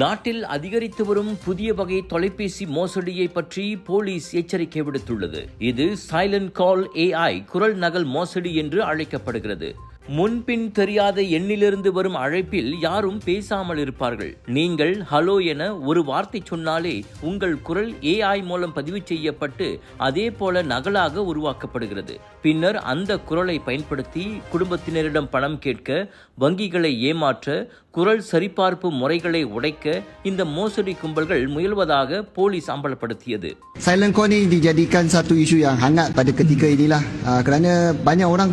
நாட்டில் அதிகரித்து வரும் புதிய வகை தொலைபேசி மோசடியை பற்றி போலீஸ் எச்சரிக்கை விடுத்துள்ளது. இது சைலண்ட் கால் ஏஐ குரல் நகல் மோசடி என்று அழைக்கப்படுகிறது. முன்பின் தெரியாத எண்ணிலிருந்து வரும் அழைப்பில் யாரும் பேசாமல் இருப்பார்கள். நீங்கள் ஹலோ என ஒரு வார்த்தை சொன்னாலே உங்கள் குரல் ஏஐ மூலம் பதிவு செய்யப்பட்டு அதே போல நகலாக உருவாக்கப்படுகிறது. பின்னர் அந்த குரலை பயன்படுத்தி குடும்பத்தினரிடம் பணம் கேட்க வங்கிகளை ஏமாற்ற குரல் சரிபார்ப்பு முறைகளை உடைக்க இந்த மோசடி கும்பல்கள் முயல்வதாக போலீஸ் அம்பலப்படுத்தியது. Silent call ni dijadikan satu isu yang hangat pada ketika inilah. Uh, kerana banyak orang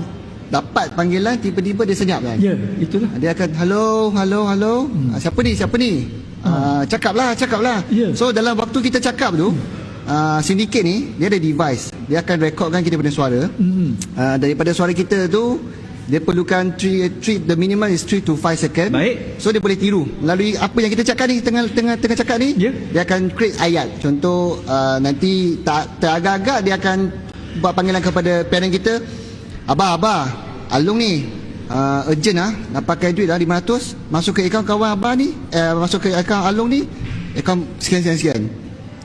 dapat panggilan tiba-tiba dia senyap kan. Ya, itulah. Dia akan hello, hello, hello. Hmm. Uh, siapa ni? Siapa ni? Uh, cakaplah, cakaplah. Ya. So dalam waktu kita cakap tu uh, sindiket ni dia ada device. Dia akan rekodkan kita punya suara. Hmm. Uh, daripada suara kita tu dia perlukan 3 3 the minimum is 3 to 5 second. Baik. So dia boleh tiru melalui apa yang kita cakap ni tengah tengah tengah cakap ni. Ya. Dia akan create ayat. Contoh uh, nanti tak teragak-agak dia akan buat panggilan kepada parent kita. Abah, abah, Alung ni uh, urgent ah nak pakai duit lah 500 masuk ke akaun kawan abah ni eh, masuk ke akaun Alung ni akaun sekian sekian sekian.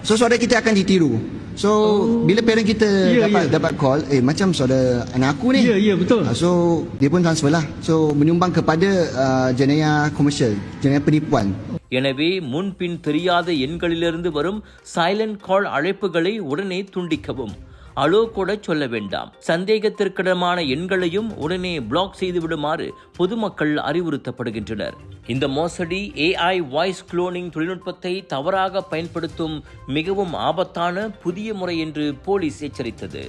So saudara kita akan ditiru. So oh. bila parent kita Ya, dapat ya. dapat call eh macam saudara anak aku ni. Ya, ya, betul. Ah, So dia pun transfer lah. So menyumbang kepada uh, jenayah komersial, jenayah penipuan. எனவே முன்பின் தெரியாத எண்களிலிருந்து வரும் silent கால் அழைப்புகளை உடனே துண்டிக்கவும் allow கூட சொல்ல வேண்டாம். சந்தேகத்திற்கிடமான எண்களையும் உடனே பிளாக் செய்து விடுமாறு பொதுமக்கள் அறிவுறுத்தப்படுகின்றனர். இந்த மோசடி ஏஐ வாய்ஸ் குளோனிங் தொழில்நுட்பத்தை தவறாக பயன்படுத்தும் மிகவும் ஆபத்தான புதிய முறை என்று போலீஸ் எச்சரித்தது.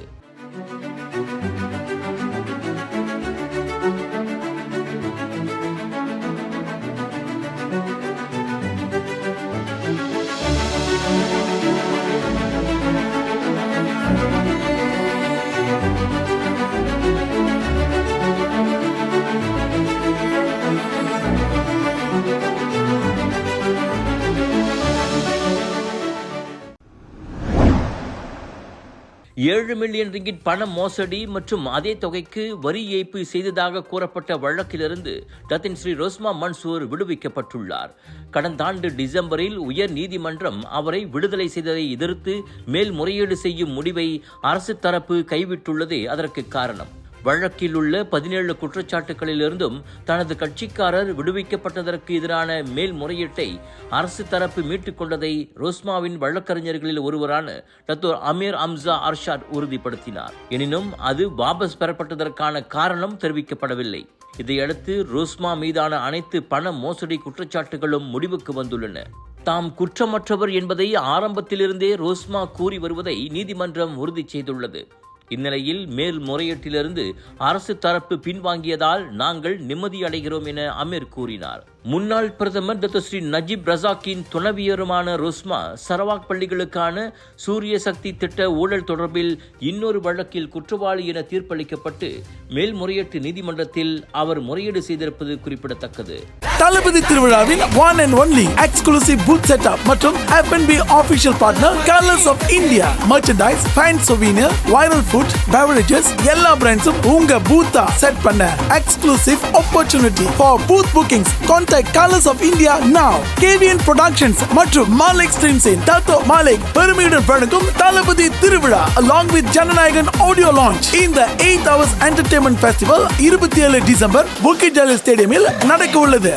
ஏழு மில்லியன் ரிங்கிட் பண மோசடி மற்றும் அதே தொகைக்கு வரி ஏய்ப்பு செய்ததாக கூறப்பட்ட வழக்கிலிருந்து ரத்தின் ஸ்ரீ ரோஸ்மா மன்சூர் விடுவிக்கப்பட்டுள்ளார். கடந்த ஆண்டு டிசம்பரில் உயர் நீதிமன்றம் அவரை விடுதலை செய்ததை எதிர்த்து மேல்முறையீடு செய்யும் முடிவை அரசு தரப்பு கைவிட்டுள்ளதே அதற்கு காரணம். வழக்கில் உள்ள பதினேழு குற்றச்சாட்டுகளிலிருந்தும் தனது கட்சிக்காரர் விடுவிக்கப்பட்டதற்கு எதிரான மேல்முறையீட்டை அரசு தரப்பு மீட்டுக் கொண்டதை ரோஸ்மாவின் வழக்கறிஞர்களில் ஒருவரான டத்தோர் அமீர் அம்சா அர்ஷாத் உறுதிப்படுத்தினார். எனினும் அது வாபஸ் பெறப்பட்டதற்கான காரணம் தெரிவிக்கப்படவில்லை. இதையடுத்து ரோஸ்மா மீதான அனைத்து பண மோசடி குற்றச்சாட்டுகளும் முடிவுக்கு வந்துள்ளன. தாம் குற்றமற்றவர் என்பதை ஆரம்பத்திலிருந்தே ரோஸ்மா கூறி வருவதை நீதிமன்றம் உறுதி செய்துள்ளது. இந்நிலையில் மேல்முறையீட்டிலிருந்து அரசு தரப்பு பின்வாங்கியதால் நாங்கள் நிம்மதியடைகிறோம் என அமீர் கூறினார். முன்னாள் பிரதமர் டாக்டர் நஜீப் ரசாக்கின் துணைவியருமான ருஸ்மா சரவாக் பள்ளிகளுக்கான சூரிய சக்தி திட்ட ஊழல் தொடர்பில் இன்னொரு வழக்கில் குற்றவாளி என தீர்ப்பளிக்கப்பட்டு மேல்முறையீட்டு நீதிமன்றத்தில் அவர் முறையீடு செய்திருப்பது குறிப்பிடத்தக்கது. தளபதி திருவிழாவின் one and only exclusive booth setup மற்றும் F&B official partner colours of India merchandise fan souvenir viral food beverages எல்லா பிராண்ட்ஸும் உங்க பூத்தா செட் பண்ண exclusive opportunity for booth bookings contact colours of India now. KVN productions மற்றும் மாலிக் ஸ்ட்ரீம்ஸின் Dato Malik பெருமையுடன் வழங்கும் Thalapathy Thiruvizha along with Jana Nayagan audio launch இந்த எயிட் ஹவர்ஸ் என்டர்டைன்மெண்ட் ஃபெஸ்டிவல் இருபத்தி ஏழு டிசம்பர் புக்கிட் ஜாலி ஸ்டேடியமில் நடக்க உள்ளது.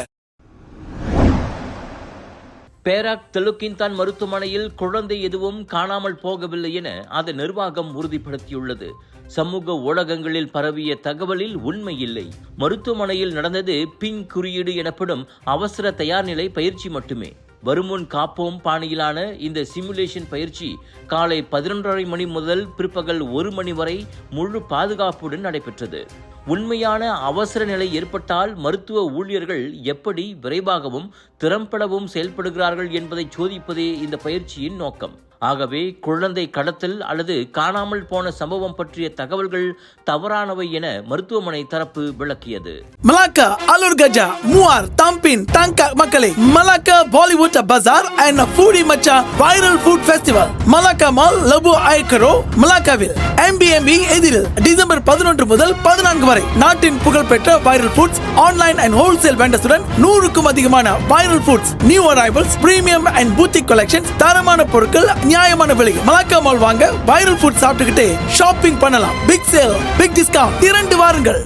பேராக் தெலுக்கின்தான் மருத்துவமனையில் குழந்தை எதுவும் காணாமல் போகவில்லை என அதன் நிர்வாகம் உறுதிப்படுத்தியுள்ளது. சமூக ஊடகங்களில் பரவிய தகவலில் உண்மை இல்லை மருத்துவமனையில் நடந்தது பின் குறியீடு எனப்படும் அவசர தயார்நிலை பயிற்சி மட்டுமே. வருமுன் காப்போம் பாணியிலான இந்த சிமுலேஷன் பயிற்சி காலை பதினொன்றரை மணி முதல் பிற்பகல் ஒரு மணி வரை முழு பாதுகாப்புடன் நடைபெற்றது. உண்மையான அவசர நிலை ஏற்பட்டால் மருத்துவ ஊழியர்கள் எப்படி விரைவாகவும் திறம்படவும் செயல்படுகிறார்கள் என்பதை சோதிப்பதே இந்த பயிற்சியின் நோக்கம். ஆகவே குழந்தை கடத்தல் அல்லது காணாமல் போன சம்பவம் பற்றிய தகவல்கள் தவறானவை என மருத்துவமனை தரப்பு விளக்கியது. Malacca Alor Gajah Muar Tampin Tangka மக்களே Malacca Bollywood bazaar and Foodie மச்சா viral food festival Malacca mall Lebuh Ayer Keroh மலாக்காவில். MBMB எதிரில் டிசம்பர் பதினொன்று முதல் பதினான்கு வரை நாட்டின் புகழ்பெற்ற viral foods online and wholesale வெண்டர்ஸுடன் நூறுக்கும் அதிகமான viral foods new arrivals premium and boutique collection தரமான பொருட்கள் நியாயமான விலை மலாக்கா மால் வாங்க வைரல் ஃபுட் சாப்பிட்டுக்கிட்டே ஷாப்பிங் பண்ணலாம். பிக் சேல் பிக் டிஸ்கவுண்ட் இரண்டு வாருங்கள்.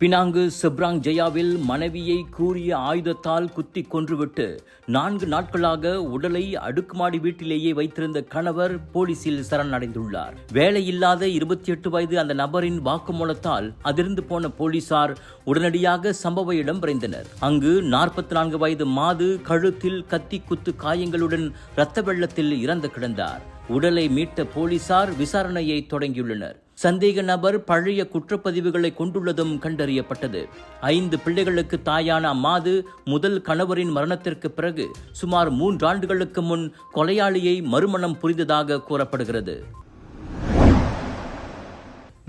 பினாங்கு செப்ராங் ஜெயாவில் மனைவியை கூறிய ஆயுதத்தால் குத்தி கொன்றுவிட்டு நான்கு நாட்களாக உடலை அடுக்குமாடி வீட்டிலேயே வைத்திருந்த கணவர் போலீசில் சரணடைந்துள்ளார். வேலையில்லாத இருபத்தி எட்டு வயது அந்த நபரின் வாக்குமூலத்தால் அதிர்ந்து போன போலீசார் உடனடியாக சம்பவ இடம் விரைந்தனர். அங்கு நாற்பத்தி நான்கு வயது மாது கழுத்தில் கத்தி குத்து காயங்களுடன் இரத்த வெள்ளத்தில் இறந்து கிடந்தார். உடலை மீட்ட போலீசார் விசாரணையை தொடங்கியுள்ளனர். சந்தேக நபர் பழைய குற்றப்பதிவுகளை கொண்டுள்ளதும் கண்டறியப்பட்டது. ஐந்து பிள்ளைகளுக்கு தாயான அம்மாது முதல் கணவரின் மரணத்திற்கு பிறகு சுமார் மூன்றாண்டுகளுக்கு முன் கொலையாளியை மறுமணம் புரிந்ததாக கூறப்படுகிறது.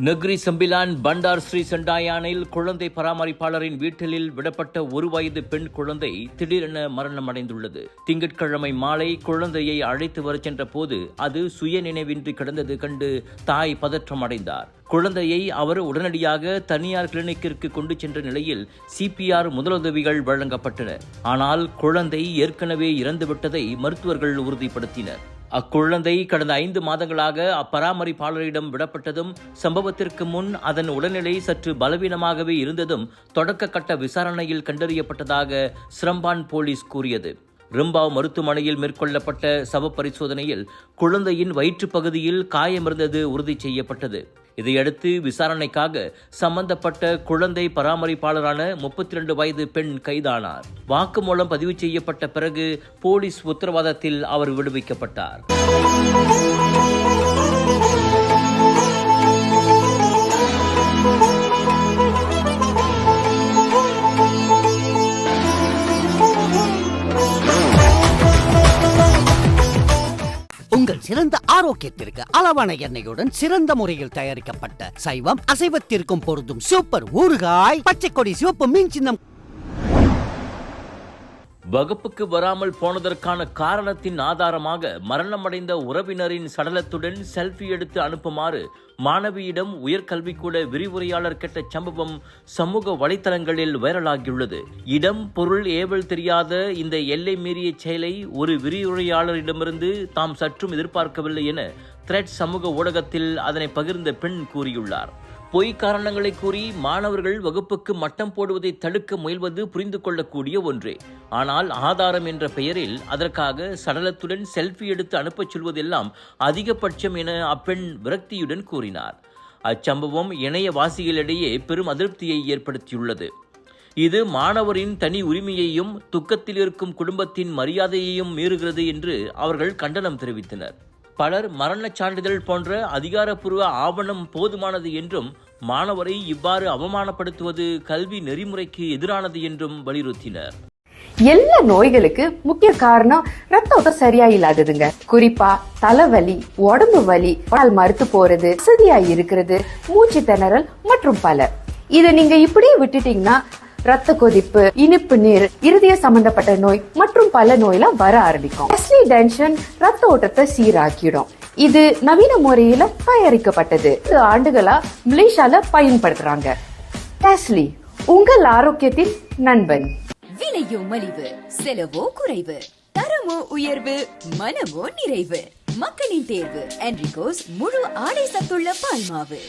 நெக்ரி சம்பிலான் பண்டார் ஸ்ரீ செண்டாயானில் குழந்தை பராமரிப்பாளரின் வீட்டிலில் விடப்பட்ட ஒரு வயது பெண் குழந்தை திடீரென மரணம் அடைந்துள்ளது திங்கட்கிழமை மாலை குழந்தையை அழைத்து வரச் சென்ற போது அது சுய நினைவின்றி கிடந்தது கண்டு தாய் பதற்றம் அடைந்தார் குழந்தையை அவர் உடனடியாக தனியார் கிளினிக்கிற்கு கொண்டு சென்ற நிலையில் சிபிஆர் முதலுதவிகள் வழங்கப்பட்டன. ஆனால் குழந்தை ஏற்கனவே இறந்துவிட்டதை மருத்துவர்கள் உறுதிப்படுத்தினர். அக்குழந்தை கடந்த ஐந்து மாதங்களாக அப்பராமரிப்பாளரிடம் விடப்பட்டதும் சம்பவத்திற்கு முன் அதன் உடல்நிலை சற்று பலவீனமாகவே இருந்ததும் தொடக்க கட்ட விசாரணையில் கண்டறியப்பட்டதாக சிரம்பான் போலீஸ் கூறியது. ரிம்பாவ் மருத்துவமனையில் மேற்கொள்ளப்பட்ட சவ பரிசோதனையில் குழந்தையின் வயிற்றுப் பகுதியில் காயமிருந்தது உறுதி செய்யப்பட்டது. இதையடுத்து விசாரணைக்காக சம்பந்தப்பட்ட குழந்தை பராமரிப்பாளரான முப்பத்தி ரெண்டு வயது பெண் கைதானார். வாக்குமூலம் பதிவு செய்யப்பட்ட பிறகு போலீஸ் உத்தரவாதத்தில் அவர் விடுவிக்கப்பட்டார். உங்கள் சிறந்த ஆரோக்கியத்திற்கு அளவான எண்ணெயுடன் சிறந்த முறையில் தயாரிக்கப்பட்ட சைவம் அசைவத்திற்கும் பொருந்தும் சூப்பர் ஊறுகாய் பச்சை கொடி சிவப்பு மீன் சின்னம் வகுப்புக்கு வராமல் போனதற்கான காரணத்தின் ஆதாரமாக மரணமடைந்த உறவினரின் சடலத்துடன் செல்ஃபி எடுத்து அனுப்புமாறு மாணவியிடம் உயர்கல்விக்கூட விரிவுரையாளர் கேட்ட சம்பவம் சமூக வலைத்தளங்களில் வைரலாகியுள்ளது. இடம் பொருள் ஏவல் தெரியாத இந்த எல்லை மீறிய செயலை ஒரு விரிவுரையாளரிடமிருந்து தாம் சற்றும் எதிர்பார்க்கவில்லை என த்ரெட் சமூக ஊடகத்தில் அதனை பகிர்ந்த பெண் கூறியுள்ளார். பொய் காரணங்களை கூறி மாணவர்கள் வகுப்புக்கு மட்டம் போடுவதை தடுக்க முயல்வது புரிந்து கொள்ளக்கூடிய ஒன்றே. ஆனால் ஆதாரம் என்ற பெயரில் அதற்காக சடலத்துடன் செல்ஃபி எடுத்து அனுப்பச் சொல்வதெல்லாம் அதிகபட்சம் என அப்பெண் விரக்தியுடன் கூறினார். அச்சம்பவம் இணையவாசிகளிடையே பெரும் அதிருப்தியை ஏற்படுத்தியுள்ளது. இது மாணவரின் தனி உரிமையையும் துக்கத்தில் இருக்கும் குடும்பத்தின் மரியாதையையும் மீறுகிறது என்று அவர்கள் கண்டனம் தெரிவித்தனர். பலர் மரணச் சான்றிதழ் போன்ற அதிகாரப்பூர்வ ஆவணம் போதுமானது என்றும் மாணவரை இவ்வாறு அவமானப்படுத்துவது கல்வி நெறிமுறைக்கு எதிரானது என்றும் வலியுறுத்தினர். எல்லா நோய்களுக்கு முக்கிய காரணம் ரத்த ஓட்டம் சரியா இல்லாததுங்க. குறிப்பா தலைவலி உடம்பு வலி பால் மறுத்து போறது வசதியா இருக்கிறது மூச்சு திணறல் மற்றும் பல. இதை நீங்க இப்படியே விட்டுட்டீங்கன்னா ரத்த கொதிப்பு இனிப்பு நீர் இருதய சம்பந்தப்பட்ட நோய் மற்றும் பல நோயெல்லாம் வர ஆரம்பிக்கும். டெஸ்லி டென்ஷன் ரத்த ஓட்டத்தை சீராக்கிடும். இது நவீன முறையில தயாரிக்கப்பட்டது. இது ஆண்டுகளா மலேசியால பயன்படுத்துறாங்க. டெஸ்லி உங்கள் ஆரோக்கியத்தின் நண்பன். விலையோ மலிவு செலவோ குறைவு. தரமோ உயர்வு மனமோ நிறைவு. மக்களின் தேர்வு என்ரிகோஸ் முழு ஆடை சத்துள்ள பால்மாவு.